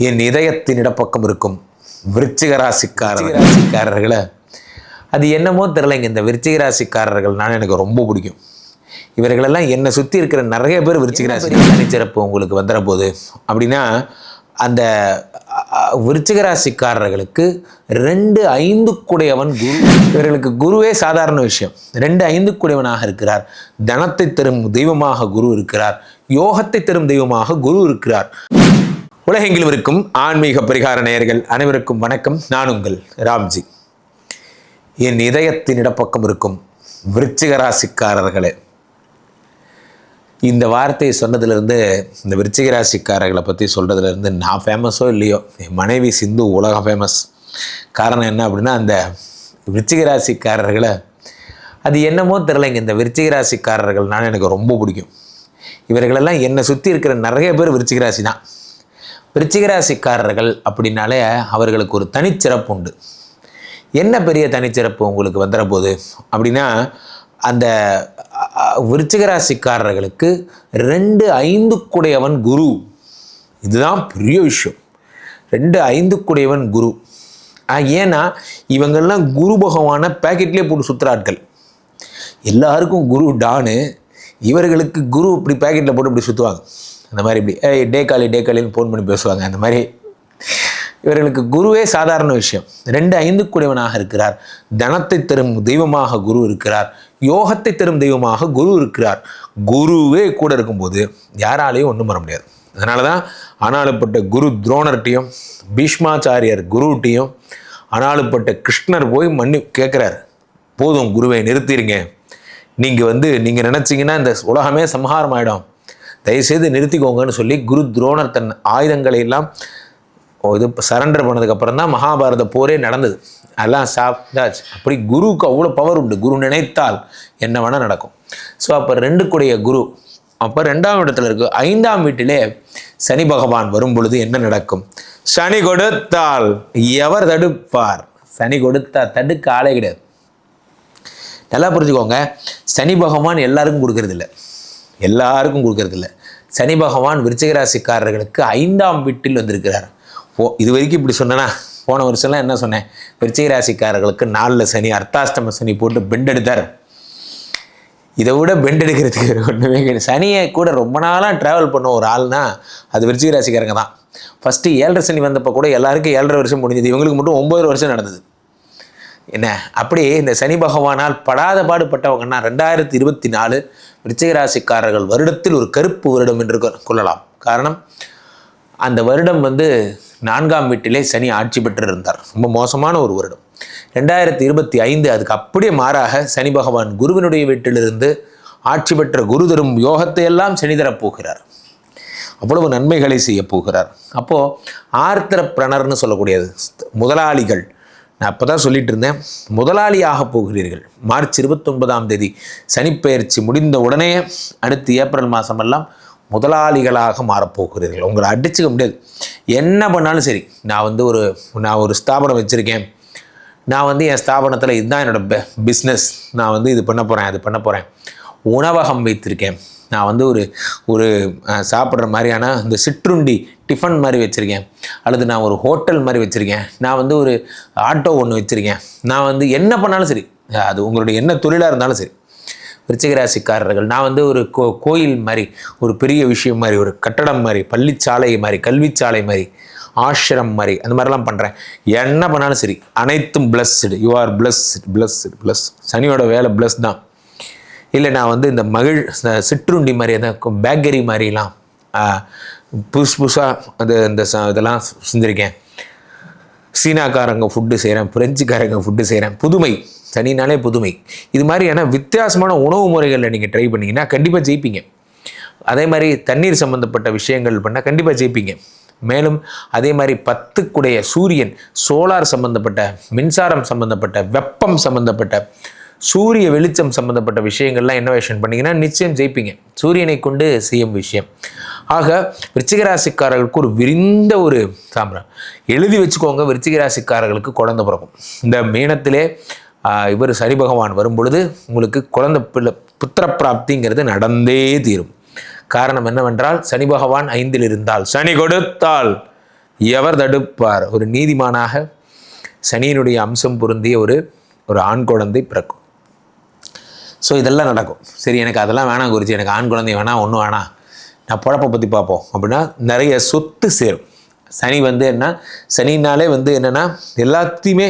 என் இதயத்தின் இடப்பக்கம் இருக்கும் விருச்சிக ராசிக்காரர் ராசிக்காரர்களை. அது என்னமோ தெரிலங்க இந்த விருச்சிக ராசிக்காரர்கள்னால எனக்கு ரொம்ப பிடிக்கும். இவர்களெல்லாம் என்னை சுற்றி இருக்கிற நிறைய பேர் விருச்சிக ராசி தனிச்சிறப்பு உங்களுக்கு வந்துட போகுது அப்படின்னா அந்த அ, அ, விருச்சிக ராசிக்காரர்களுக்கு ரெண்டு ஐந்துக்குடையவன் குரு. இவர்களுக்கு குருவே சாதாரண விஷயம். ரெண்டு ஐந்துக்குடையவனாக இருக்கிறார். தனத்தை தரும் தெய்வமாக குரு இருக்கிறார். யோகத்தை தரும் தெய்வமாக குரு இருக்கிறார். உலகெங்கிலும் இருக்கும் ஆன்மீக பரிகார நேயர்கள் அனைவருக்கும் வணக்கம். நான் உங்கள் ராம்ஜி. என் இதயத்தின் இடப்பக்கம் இருக்கும் விருச்சிக ராசிக்காரர்களே. இந்த வார்த்தையை சொன்னதுலேருந்து இந்த விருச்சிக ராசிக்காரர்களை பற்றி சொல்கிறதுலேருந்து நான் ஃபேமஸோ இல்லையோ? என் மனைவி சிந்து உலக ஃபேமஸ் காரணம் என்ன அப்படின்னா அந்த விருச்சிக ராசிக்காரர்களை அது என்னமோ தெரிலங்க இந்த விருச்சிக ராசிக்காரர்கள்னால எனக்கு ரொம்ப பிடிக்கும். இவர்களெல்லாம் என்னை சுற்றி இருக்கிற நிறைய பேர் விருச்சிக ராசி தான் விருச்சிகராசிக்காரர்கள் அப்படின்னாலே அவர்களுக்கு ஒரு தனிச்சிறப்பு உண்டு. என்ன பெரிய தனிச்சிறப்பு உங்களுக்கு வந்துட போகுது அப்படின்னா அந்த விருச்சிகராசிக்காரர்களுக்கு ரெண்டு ஐந்துக்குடையவன் குரு. இதுதான் பெரிய விஷயம். ரெண்டு ஐந்துக்குடையவன் குரு. ஏன்னா இவங்கெல்லாம் குரு பகவானை பேக்கெட்லேயே போட்டு சுற்றுறார்கள் எல்லாருக்கும் குரு டானு. இவர்களுக்கு குரு இப்படி பேக்கெட்டில் போட்டு இப்படி சுற்றுவாங்க அந்த மாதிரி இப்படி ஏய் டே காலி டே காலின்னு ஃபோன் பண்ணி பேசுவாங்க. அந்த மாதிரி இவர்களுக்கு குருவே சாதாரண விஷயம். ரெண்டு ஐந்துக்குடையவனாக இருக்கிறார். தனத்தை தரும் தெய்வமாக குரு இருக்கிறார். யோகத்தை தரும் தெய்வமாக குரு இருக்கிறார். குருவே கூட இருக்கும்போது யாராலையும் ஒன்றும் வர முடியாது. அதனால தான் ஆனாலுப்பட்ட குரு துரோணர்கிட்டையும் பீஷ்மாச்சாரியர் குருட்டையும் ஆனாலுப்பட்ட கிருஷ்ணர் போய் மன்னி கேட்குறார் போதும் குருவை நிறுத்திடுங்க நீங்கள் வந்து நீங்கள் நினச்சிங்கன்னா இந்த உலகமே சம்ஹாரம் ஆகிடும் தயவுசெய்து நிறுத்திக்கோங்கன்னு சொல்லி குரு துரோணர் தன் ஆயுதங்களை எல்லாம் இது சரண்டர் பண்ணதுக்கப்புறம் தான் மகாபாரத போரே நடந்தது. அதெல்லாம் சாப்பிட்டாச்சு. அப்படி குருவுக்கு அவ்வளோ பவர் உண்டு. குரு நினைத்தால் என்ன வேணால் நடக்கும். ஸோ அப்போ ரெண்டு கூடிய குரு அப்போ ரெண்டாம் இடத்துல இருக்கு. ஐந்தாம் வீட்டிலே சனி பகவான் வரும் பொழுது என்ன நடக்கும்? சனி கொடுத்தால் எவர் தடுப்பார்? சனி கொடுத்தா தடுக்க ஆளே கிடையாது. நல்லா புரிஞ்சுக்கோங்க. சனி பகவான் எல்லாருக்கும் கொடுக்கறது எல்லாருக்கும் கொடுக்கறதில்ல. சனி பகவான் விருச்சிக ராசிக்காரர்களுக்கு ஐந்தாம் வீட்டில் வந்திருக்கிறார். ஓ இது வரைக்கும் இப்படி சொன்னேன்னா போன வருஷம்லாம் என்ன சொன்னேன்? விருச்சிக ராசிக்காரர்களுக்கு நாலில் சனி அர்த்தாஷ்டம சனி போட்டு பெண்ட் எடுத்தார். இதை விட பெண்ட் எடுக்கிறதுக்கு ஒன்றுமே கிடையாது. சனியை கூட ரொம்ப நாளாக ட்ராவல் பண்ண ஒரு ஆள்னா அது விருச்சிக ராசிக்காரங்க தான். ஃபஸ்ட்டு ஏழரை சனி வந்தப்போ கூட எல்லாருக்கும் ஏழரை வருஷம் முடிஞ்சது. இவங்களுக்கு மட்டும் ஒம்பது வருஷம் நடந்தது. என்ன? அப்படி இந்த சனி பகவானால் படாத பாடுபட்டவங்கன்னா ரெண்டாயிரத்தி இருபத்தி நாலு விருச்சிகராசிக்காரர்கள் வருடத்தில் ஒரு கருப்பு வருடம் என்று கொள்ளலாம். காரணம் அந்த வருடம் வந்து நான்காம் வீட்டிலே சனி ஆட்சி பெற்று இருந்தார் ரொம்ப மோசமான ஒரு வருடம். ரெண்டாயிரத்தி இருபத்தி ஐந்து அதுக்கு அப்படியே மாறாக சனி பகவான் குருவினுடைய வீட்டிலிருந்து ஆட்சி பெற்ற குரு தரும் யோகத்தை எல்லாம் சனி தரப் போகிறார். அவ்வளவு நன்மைகளை செய்ய போகிறார். அப்போது ஆர்த்திர பிரணர்னு சொல்லக்கூடியது முதலாளிகள் நான் அப்போ தான் சொல்லிட்டு இருந்தேன் முதலாளியாக போகிறீர்கள். மார்ச் இருபத்தொன்பதாம் தேதி சனிப்பெயர்ச்சி முடிந்த உடனே அடுத்து ஏப்ரல் மாதமெல்லாம் முதலாளிகளாக மாறப்போகிறீர்கள். உங்களை அடிச்சுக்க முடியாது. என்ன பண்ணாலும் சரி நான் வந்து ஒரு நான் ஒரு ஸ்தாபனம் வச்சுருக்கேன். நான் வந்து என் ஸ்தாபனத்தில் இதுதான் என்னோட பிஸ்னஸ் நான் வந்து இது பண்ண போகிறேன் அது பண்ண போகிறேன் உணவகம் வைத்திருக்கேன். நான் வந்து ஒரு ஒரு சாப்பிட்ற மாதிரியான இந்த சிற்றுண்டி டிஃபன் மாதிரி வச்சுருக்கேன். அல்லது நான் ஒரு ஹோட்டல் மாதிரி வச்சுருக்கேன். நான் வந்து ஒரு ஆட்டோ ஒன்று வச்சுருக்கேன். நான் வந்து என்ன பண்ணாலும் சரி அது உங்களுடைய என்ன தொழிலாக இருந்தாலும் சரி விருச்சிகராசிக்காரர்கள் நான் வந்து ஒரு கோ கோயில் மாதிரி ஒரு பெரிய விஷயம் மாதிரி ஒரு கட்டடம் மாதிரி பள்ளிச்சாலை மாதிரி கல்விச்சாலை மாதிரி ஆசிரம் மாதிரி அந்த மாதிரிலாம் பண்ணுறேன் என்ன பண்ணாலும் சரி அனைத்தும் blessed you are blessed blessed bless சனியோட வேலை பிளஸ் தான். இல்லை நான் வந்து இந்த மகிழ் சிற்றுண்டி மாதிரி எதாவது பேக்கரி மாதிரிலாம் புதுசு புதுசாக அது இந்த ச- இதெல்லாம் செஞ்சுருக்கேன். சீனாக்காரங்க ஃபுட்டு செய்கிறேன் பிரெஞ்சுக்காரங்க ஃபுட்டு செய்கிறேன் புதுமை சனினாலே புதுமை. இது மாதிரியான வித்தியாசமான உணவு முறைகளில் நீங்கள் ட்ரை பண்ணிங்கன்னா கண்டிப்பாக ஜெயிப்பீங்க. அதே மாதிரி தண்ணீர் சம்மந்தப்பட்ட விஷயங்கள் பண்ணால் கண்டிப்பாக ஜெயிப்பீங்க. மேலும் அதே மாதிரி பத்துக்குடைய சூரியன் சோலார் சம்மந்தப்பட்ட மின்சாரம் சம்மந்தப்பட்ட வெப்பம் சம்மந்தப்பட்ட சூரிய வெளிச்சம் சம்மந்தப்பட்ட விஷயங்கள்லாம் இன்னோவேஷன் பண்ணீங்கன்னா நிச்சயம் ஜெயிப்பீங்க. சூரியனை கொண்டு செய்யும் விஷயம். ஆக விருச்சிகராசிக்காரர்களுக்கு ஒரு விரிந்த ஒரு சாம்பிரம் எழுதி வச்சுக்கோங்க விருச்சிகராசிக்காரர்களுக்கு குழந்த குழந்தை பிறக்கும். இந்த மீனத்திலே இவர் சனி பகவான் வரும் பொழுது உங்களுக்கு குழந்தை பிள்ளை புத்திர பிராப்திங்கிறது நடந்தே தீரும். காரணம் என்னவென்றால் சனி பகவான் ஐந்தில் இருந்தால் சனி கொடுத்தால் எவர் தடுப்பார்? ஒரு நீதிமானாக சனியினுடைய அம்சம் பொருந்திய ஒரு ஒரு ஆண் குழந்தை பிறக்கும். ஸோ இதெல்லாம் நடக்கும். சரி எனக்கு அதெல்லாம் வேணாம் குருஜி. எனக்கு ஆண் குழந்தை வேணாம் ஒன்றும் வேணாம். நான் பழப்பை பற்றி பார்ப்போம். அப்படின்னா நிறைய சொத்து சேரும். சனி வந்து என்ன? சனினாலே வந்து என்னென்னா எல்லாத்தையுமே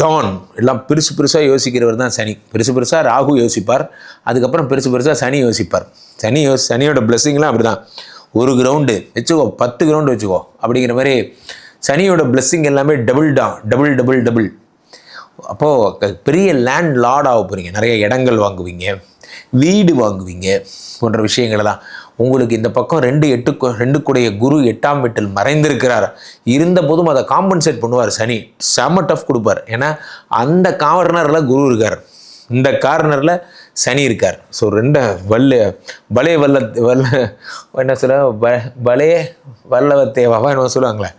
டான். எல்லாம் பெருசு பெருசாக யோசிக்கிறவர் தான் சனி. பெருசு பெருசாக ராகு யோசிப்பார். அதுக்கப்புறம் பெருசு பெருசாக சனி யோசிப்பார். சனி யோ சனியோட பிளெஸ்ஸிங்லாம் அப்படி தான் ஒரு கிரவுண்டு வச்சுக்கோ பத்து கிரவுண்டு வச்சுக்கோ. அப்படிங்கிற மாதிரி சனியோட பிளெஸ்ஸிங் எல்லாமே டபுள் டா டபுள் டபுள் டபுள் அப்போது பெரிய லேண்ட் லார்ட் ஆக போகிறீங்க நிறைய இடங்கள் வாங்குவீங்க. வீடு வாங்குவீங்க. போன்ற விஷயங்களெல்லாம். உங்களுக்கு இந்த பக்கம் ரெண்டு எட்டு ரெண்டு கூடைய குரு எட்டாம் வீட்டில் மறைந்திருக்கிறார். இருந்த போதும் அதை காம்பன்சேட் பண்ணுவார் சனி. செம டஃப் கொடுப்பார். ஏன்னா அந்த கார்னரில் குரு இருக்கார். இந்த கார்னரில் சனி இருக்கார். ஸோ ரெண்டு வல்ல பலே வல்ல வல்ல என்ன சொல்ல ப பலே வல்லவத்தேவாவா என்ன சொல்லுவாங்களே.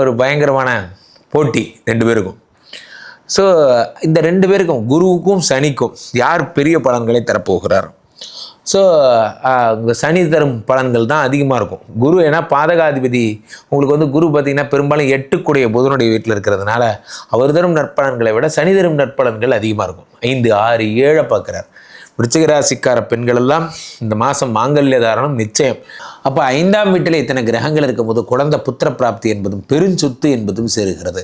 ஒரு பயங்கரமான போட்டி ரெண்டு பேருக்கும். ஸோ இந்த ரெண்டு பேருக்கும் குருவுக்கும் சனிக்கும் யார் பெரிய பலன்களை தரப்போகிறார்? ஸோ சனி தரும் பலன்கள் தான் அதிகமாக இருக்கும். குரு ஏன்னா பாதகாதிபதி உங்களுக்கு வந்து குரு பார்த்திங்கன்னா பெரும்பாலும் எட்டுக்குடைய புதனுடைய வீட்டில் இருக்கிறதுனால அவர் தரும் நற்பலன்களை விட சனி தரும் நற்பலன்கள் அதிகமாக இருக்கும். ஐந்து ஆறு ஏழை பார்க்குறார். விருச்சிகராசிக்கார பெண்கள் எல்லாம் இந்த மாதம் மாங்கல்ய தாரணம் நிச்சயம். அப்போ ஐந்தாம் வீட்டில் இத்தனை கிரகங்கள் இருக்கும்போது குழந்தை புத்திர பிராப்தி என்பதும் பெருஞ்சொத்து என்பதும் சேருகிறது.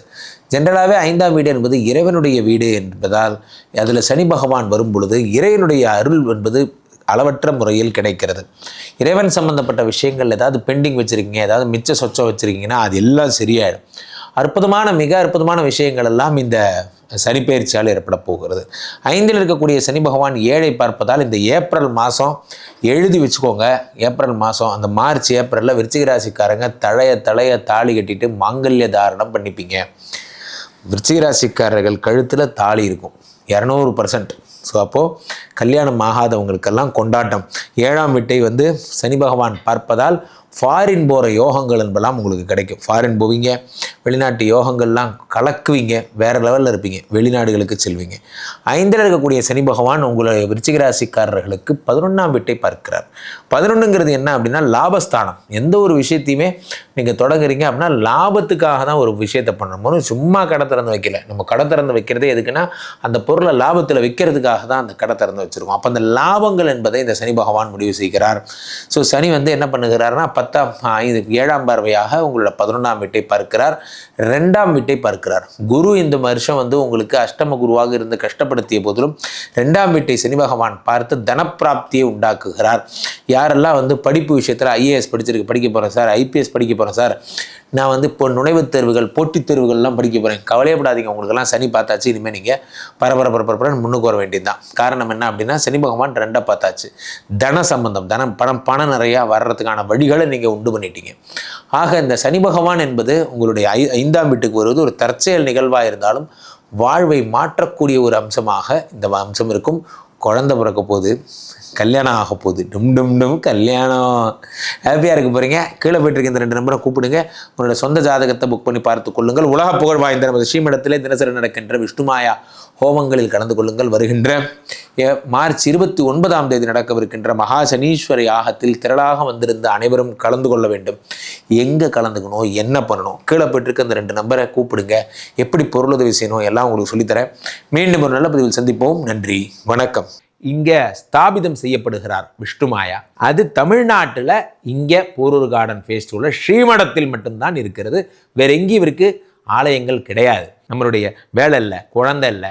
ஜென்ரலாகவே ஐந்தாம் வீடு என்பது இறைவனுடைய வீடு என்பதால் அதில் சனி பகவான் வரும் பொழுது இறைவனுடைய அருள் என்பது அளவற்ற முறையில் கிடைக்கிறது. இறைவன் சம்பந்தப்பட்ட விஷயங்கள் ஏதாவது பெண்டிங் வச்சுருக்கீங்க ஏதாவது மிச்ச சொச்சம் வச்சுருக்கீங்கன்னா அது எல்லாம் சரியாயிடும். அற்புதமான மிக அற்புதமான விஷயங்கள் எல்லாம் இந்த சனிப்பெயர்ச்சியால் ஏற்பட போகிறது. ஐந்தில் இருக்கக்கூடிய சனி பகவான் ஏழை பார்ப்பதால் இந்த ஏப்ரல் மாதம் எழுதி வச்சுக்கோங்க. ஏப்ரல் மாதம் அந்த மார்ச் ஏப்ரலில் விருச்சிகராசிக்காரங்க தழைய தழைய தாலி கட்டிட்டு மாங்கல்ய தாரணம் பண்ணிப்பீங்க. விருச்சிகராசிக்காரர்கள் கழுத்தில் தாலி இருக்கும். இரநூறு பர்சன்ட் ஸோ அப்போது கல்யாணம் ஆகாதவங்களுக்கெல்லாம் கொண்டாட்டம். ஏழாம் வீட்டை வந்து சனி பகவான் பார்ப்பதால் ஃபாரின் போகிற யோகங்கள் என்பெல்லாம் உங்களுக்கு கிடைக்கும். ஃபாரின் போவீங்க வெளிநாட்டு யோகங்கள்லாம் கலக்குவீங்க வேறு லெவலில் இருப்பீங்க வெளிநாடுகளுக்கு செல்வீங்க. ஐந்தில் இருக்கக்கூடிய சனி பகவான் உங்களை விருச்சிகராசிக்காரர்களுக்கு பதினொன்றாம் வீட்டை பார்க்கிறார். பதினொன்றுங்கிறது என்ன அப்படின்னா லாபஸ்தானம். எந்த ஒரு விஷயத்தையுமே நீங்கள் தொடங்குறீங்க அப்படின்னா லாபத்துக்காக தான் ஒரு விஷயத்தை பண்ணணும். சும்மா கடை திறந்து வைக்கல. நம்ம கடை திறந்து வைக்கிறதே எதுக்குன்னா அந்த பொருளை லாபத்தில் விற்கிறதுக்காக தான் அந்த கடை திறந்து வச்சுருக்கோம். அப்போ அந்த லாபங்கள் என்பதை இந்த சனி பகவான் முடிவு செய்கிறார். ஸோ சனி வந்து என்ன பண்ணுகிறாருன்னா பத்தாம் ஐந்து ஏழாம் பார்வையாக உங்களோட பதினொன்றாம் வீட்டை பார்க்கிறார். ரெண்டாம் வீட்டை பார்க்கிறார். குரு இந்த வருஷம் வந்து உங்களுக்கு அஷ்டம குருவாக இருந்து கஷ்டப்படுத்திய போதிலும் ரெண்டாம் வீட்டை சனி பகவான் பார்த்து தனப்பிராப்தியை உண்டாக்குகிறார். யாரெல்லாம் வந்து படிப்பு விஷயத்தில் ஐஏஎஸ் படிச்சிருக்கு படிக்க போகிறேன் சார் ஐபிஎஸ் படிக்க போகிறேன் சார் நான் வந்து இப்போ நுழைவுத் தேர்வுகள் போட்டித் தேர்வுகள்லாம் படிக்க போகிறேன் கவலையப்படாதீங்க உங்களுக்கெல்லாம் சனி பார்த்தாச்சு இனிமேல் நீங்கள் பரபர பரபரன்னு முன்னுக்கு வர வேண்டியது தான் காரணம் என்ன அப்படின்னா சனி பகவான் ரெண்டாக பார்த்தாச்சு. தன சம்பந்தம் தனம் பணம் பணம் நிறையா வர்றதுக்கான வழிகளை நீங்கள் உண்டு பண்ணிட்டீங்க. ஆக இந்த சனி பகவான் என்பது உங்களுடைய ஐ ஐந்தாம் வீட்டுக்கு வருவது ஒரு தற்செயல் நிகழ்வாக இருந்தாலும் வாழ்வை மாற்றக்கூடிய ஒரு அம்சமாக இந்த அம்சம் இருக்கும். குழந்தை பிறக்க போகுது கல்யாணம் ஆக போகுது. டும் டும் டும் கல்யாணம். ஹாப்பியாக இருக்க போகிறீங்க கீழே போயிட்டுருக்க இந்த ரெண்டு நம்பரை கூப்பிடுங்க. உங்களோட சொந்த ஜாதகத்தை புக் பண்ணி பார்த்து கொள்ளுங்கள். உலக புகழ் வாய்ந்த நமது ஸ்ரீமடத்திலே தினசரி நடக்கின்ற விஷ்ணுமாயா ஹோமங்களில் கலந்து கொள்ளுங்கள். வருகின்ற மார்ச் இருபத்தி ஒன்பதாம் தேதி நடக்கவிருக்கின்ற மகா சனீஸ்வர யாகத்தில் திரளாக வந்திருந்த அனைவரும் கலந்து கொள்ள வேண்டும். எங்கே கலந்துக்கணும்? என்ன பண்ணணும்? கீழே போயிட்டு இந்த ரெண்டு நம்பரை கூப்பிடுங்க. எப்படி பொருளுதவி செய்யணும்? எல்லாம் உங்களுக்கு சொல்லித்தரேன். மீண்டும் ஒரு நல்ல பதிவில் சந்திப்போம். நன்றி. வணக்கம். இங்கே ஸ்தாபிதம் செய்யப்படுகிறார் விஷ்ணுமாயா. அது தமிழ்நாட்டில் இங்கே போரூர் கார்டன் ஃபேஸ்டிவலில் ஸ்ரீமடத்தில் மட்டும்தான் இருக்கிறது. வேற எங்கேயும் இவருக்கு ஆலயங்கள் கிடையாது. நம்மளுடைய வேலை இல்லை குழந்தை இல்லை